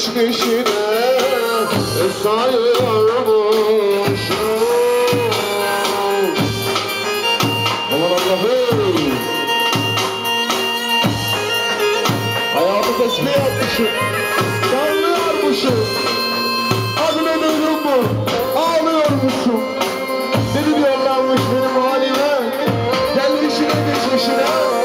Geçmişine sayıyormuşum Aman Allah'ım Hayatı tesbih yapmışım Sallıyormuşum Adına duydun mu? Ağlıyormuşum Beni diyorlarmış benim halime Gelmişine geçmişine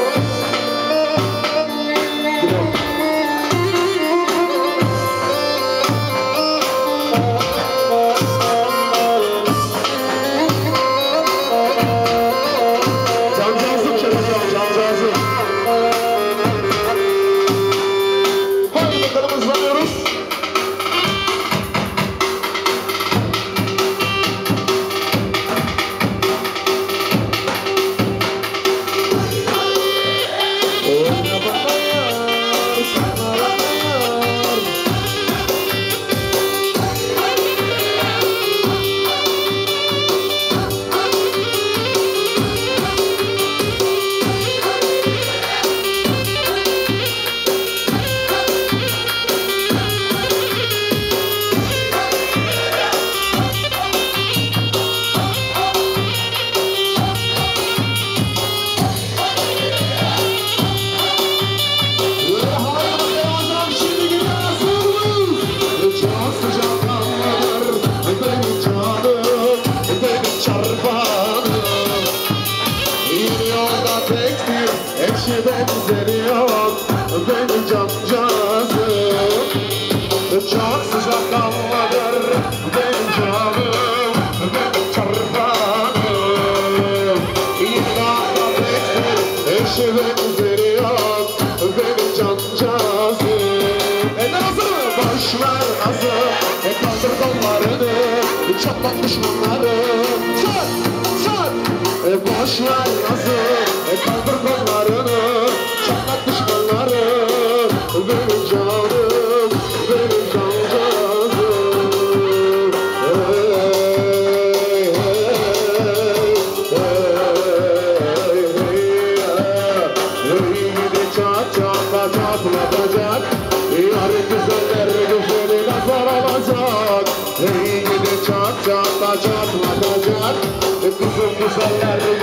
Beni cancağızım Çok sıcak anladır benim canım. Benim çarpanım. İnanla bektir eşi benzeri yok. Benim cancağızım E nazım boş ver nazım E kaldır kollarını. Düşmanlarım Çat çat. E boş ver nazım E kaldır kollarını Jogar